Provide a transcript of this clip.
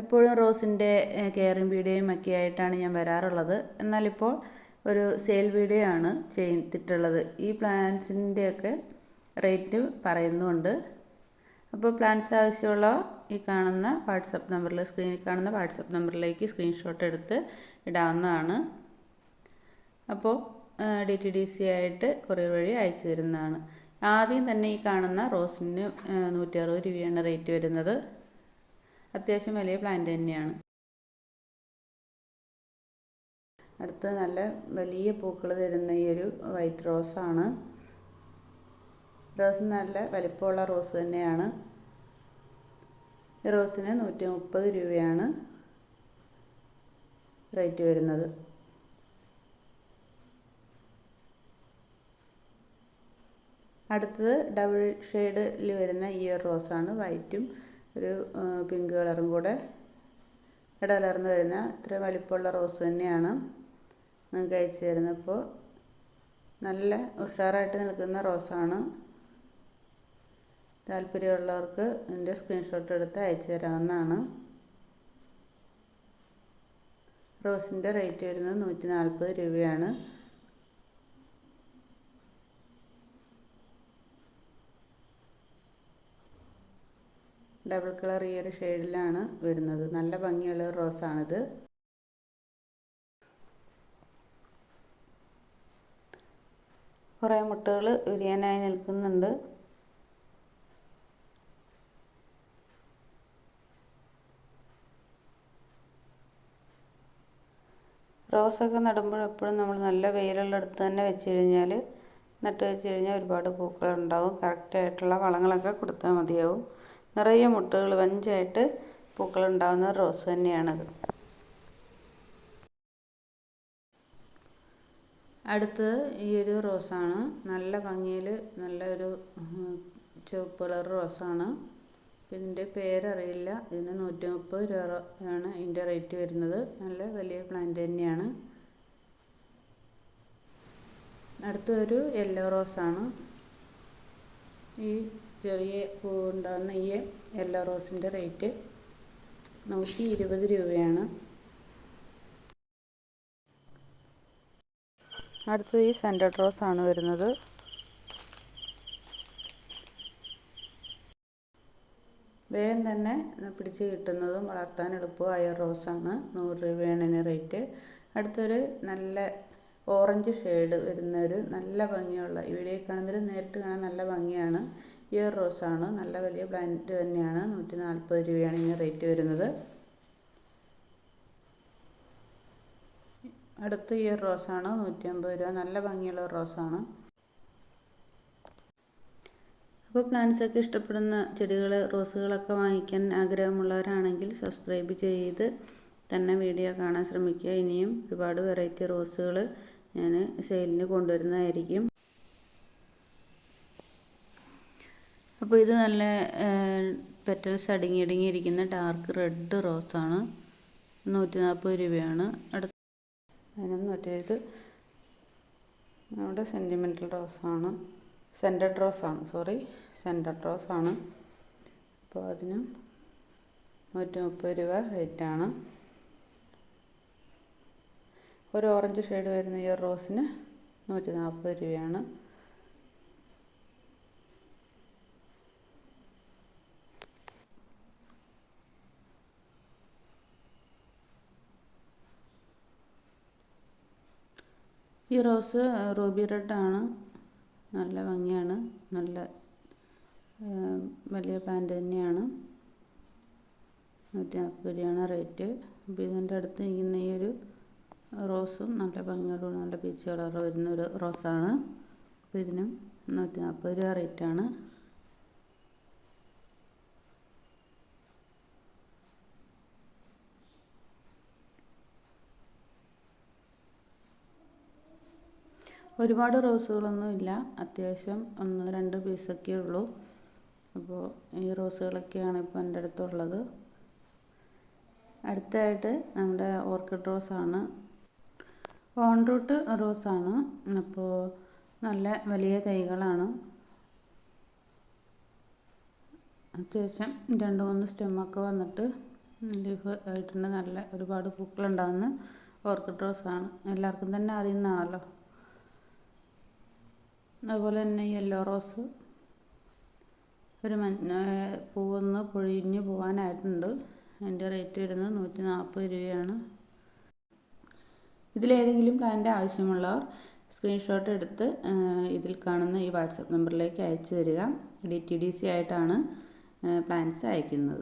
എപ്പോഴും റോസിന്റെ കെയറിങ് വീഡിയോയും ഒക്കെ ആയിട്ടാണ് ഞാൻ വരാറുള്ളത്. എന്നാലിപ്പോൾ ഒരു സെയിൽ വീഡിയോ ആണ് ചെയ്തിട്ടുള്ളത്. ഈ പ്ലാന്റ്സിന്റെയൊക്കെ റേറ്റ് പറയുന്നുണ്ട്. അപ്പോൾ പ്ലാന്റ്സ് ആവശ്യമുള്ള ഈ കാണുന്ന വാട്സപ്പ് നമ്പറിൽ സ്ക്രീനിൽ കാണുന്ന വാട്സപ്പ് നമ്പറിലേക്ക് സ്ക്രീൻഷോട്ട് എടുത്ത് ഇടാവുന്നതാണ്. അപ്പോൾ ഡി ടി ഡി സി ആയിട്ട് കൊറിയർ വഴി അയച്ചു തരുന്നതാണ്. ആദ്യം തന്നെ ഈ കാണുന്ന റോസിന് നൂറ്റി അറുപത് രൂപയാണ് റേറ്റ് വരുന്നത്. അത്യാവശ്യം വലിയ പ്ലാന്റ് തന്നെയാണ്. അടുത്ത് നല്ല വലിയ പൂക്കൾ തരുന്ന ഈ ഒരു വൈറ്റ് റോസാണ് റോസ് നല്ല വലിപ്പമുള്ള റോസ് തന്നെയാണ്. ഈ റോസിന് നൂറ്റി മുപ്പത് രൂപയാണ് റേറ്റ് വരുന്നത്. അടുത്തത് ഡബിൾ ഷെയ്ഡിൽ വരുന്ന ഈ റോസാണ് വൈറ്റും ഒരു പിങ്ക് കളറും കൂടെ ഇടകലർന്ന് വരുന്ന ഇത്ര വലിപ്പമുള്ള റോസ് തന്നെയാണ് നിങ്ങൾക്ക് അയച്ചു തരുന്നപ്പോൾ നല്ല ഉഷാറായിട്ട് നിൽക്കുന്ന റോസാണ് താല്പര്യമുള്ളവർക്ക് എന്റെ സ്ക്രീൻഷോട്ട് എടുത്ത് അയച്ചു തരാവുന്നതാണ്. റോസിന്റെ റേറ്റ് വരുന്നത് നൂറ്റി നാൽപ്പത് രൂപയാണ്. ഡബിൾ കളർ ഈ ഒരു ഷെയ്ഡിലാണ് വരുന്നത്. നല്ല ഭംഗിയുള്ള റോസാണിത്. കുറേ മുട്ടകൾ വിരിയാനായി നിൽക്കുന്നുണ്ട്. റോസൊക്കെ നടുമ്പോൾ എപ്പോഴും നമ്മൾ നല്ല വെയിലുള്ള അടുത്ത് തന്നെ വെച്ച് കഴിഞ്ഞാൽ നട്ട് വെച്ച് കഴിഞ്ഞാൽ ഒരുപാട് പൂക്കളുണ്ടാവും. കറക്റ്റായിട്ടുള്ള വളങ്ങളൊക്കെ കൊടുത്താൽ മതിയാവും. നിറയെ മുട്ടകൾ വഞ്ചായിട്ട് പൂക്കളുണ്ടാകുന്ന റോസ് തന്നെയാണത്. അടുത്ത് ഈ ഒരു റോസാണ്. നല്ല ഭംഗിയിൽ നല്ല ഒരു ചുവപ്പ് കളർ റോസാണ്. ഇതിന്റെ പേരറിയില്ല. ഇതിന് നൂറ്റി മുപ്പത് രൂപ ആണ് ഇതിന്റെ റേറ്റ് വരുന്നത്. നല്ല വലിയ പ്ലാന്റ് തന്നെയാണ്. അടുത്തൊരു യെല്ലോ റോസാണ്. ഈ ചെറിയ പൂ ഉണ്ടാകുന്ന ഈ യെല്ലോ റോസിന്റെ റേറ്റ് നൂറ്റി ഇരുപത് രൂപയാണ്. അടുത്തത് ഈ സെന്റർ റോസ് ആണ് വരുന്നത്. വേഗം തന്നെ പിടിച്ച് കിട്ടുന്നതും വളർത്താൻ എളുപ്പമായ റോസാണ് നൂറ് രൂപയാണ് ഇതിന് റേറ്റ്. അടുത്തൊരു നല്ല ഓറഞ്ച് ഷെയ്ഡ് വരുന്ന ഒരു നല്ല ഭംഗിയുള്ള ഇവിടെ കാണുന്നതിൽ നേരിട്ട് കാണാൻ നല്ല ആണ് റോസാണ്. നല്ല വലിയ പ്ലാന്റ് തന്നെയാണ്. നൂറ്റി നാൽപ്പത് രൂപയാണ് ഇതിന് റേറ്റ് വരുന്നത്. അടുത്ത ഇയർ റോസാണ്. നൂറ്റി അമ്പത് രൂപ. നല്ല ഭംഗിയുള്ള റോസാണ്. അപ്പോൾ പ്ലാന്റ്സൊക്കെ ഇഷ്ടപ്പെടുന്ന ചെടികൾ റോസുകളൊക്കെ വാങ്ങിക്കാൻ ആഗ്രഹമുള്ളവരാണെങ്കിൽ സബ്സ്ക്രൈബ് ചെയ്ത് തന്നെ വീഡിയോ കാണാൻ ശ്രമിക്കുക. ഇനിയും ഒരുപാട് വെറൈറ്റി റോസുകൾ ഞാൻ സെയിലിന് കൊണ്ടുവരുന്നതായിരിക്കും. അപ്പോൾ ഇത് നല്ല പെറ്റൽസ് അടുങ്ങി അടുങ്ങിയിരിക്കുന്ന ഡാർക്ക് റെഡ് റോസാണ് നൂറ്റി നാൽപ്പത് രൂപയാണ്. അടുത്ത അതിനൊന്നും മറ്റേത് നമ്മുടെ സെന്റിമെന്റൽ റോസാണ് സെന്റഡ് റോസാണ് സോറി സെന്റഡ് റോസാണ് അപ്പോൾ അതിനും നൂറ്റി മുപ്പത് രൂപ റേറ്റാണ് ഒരു ഓറഞ്ച് ഷെയ്ഡ് വരുന്ന ഈ റോസിന് നൂറ്റി നാൽപ്പത് രൂപയാണ്. ഈ റോസ് റൂബി റെഡാണ് നല്ല ഭംഗിയാണ്. നല്ല വലിയ പാന്റ് തന്നെയാണ്. നൂറ്റി നാൽപ്പത് രൂപയാണ് റേറ്റ്. അപ്പോൾ ഇതിന്റെ അടുത്ത് നിൽക്കുന്ന ഈ ഒരു റോസും നല്ല ഭംഗിയോട് നല്ല പീച്ച് കളർ വരുന്ന റോസാണ്. അപ്പോൾ ഇതിനും നൂറ്റി നാൽപ്പത് രൂപ റേറ്റാണ്. ഒരുപാട് റോസുകളൊന്നും ഇല്ല. അത്യാവശ്യം ഒന്ന് രണ്ട് പീസൊക്കെ ഉള്ളൂ. അപ്പോൾ ഈ റോസുകളൊക്കെയാണ് ഇപ്പോൾ എന്റെ അടുത്തുള്ളത്. അടുത്തായിട്ട് നമ്മുടെ ഓർക്കിഡ് റോസാണ്. ഓൺ റൂട്ട് റോസാണ്. അപ്പോൾ നല്ല വലിയ തൈകളാണ്. അത്യാവശ്യം രണ്ട് മൂന്ന് സ്റ്റെമ്മൊക്കെ വന്നിട്ട് ലീഫ് ആയിട്ടുണ്ട് നല്ല ഒരുപാട് പൂക്കളുണ്ടാകുന്ന ഓർക്കിഡ് റോസാണ്. എല്ലാവർക്കും തന്നെ അറിയുന്നതാണല്ലോ. അതുപോലെ തന്നെ യെല്ലോ റോസ് ഒരു മഞ്ഞ പൂവെന്ന് പൊഴിഞ്ഞ് പോകാനായിട്ടുണ്ട് അതിന്റെ റേറ്റ് വരുന്നത് നൂറ്റി നാൽപ്പത് രൂപയാണ്. ഇതിലേതെങ്കിലും പ്ലാന്റെ ആവശ്യമുള്ളവർ സ്ക്രീൻഷോട്ട് എടുത്ത് ഇതിൽ കാണുന്ന ഈ വാട്സപ്പ് നമ്പറിലേക്ക് അയച്ചു തരിക. ഡി ടി ഡി സി ആയിട്ടാണ് പ്ലാൻസ് അയക്കുന്നത്.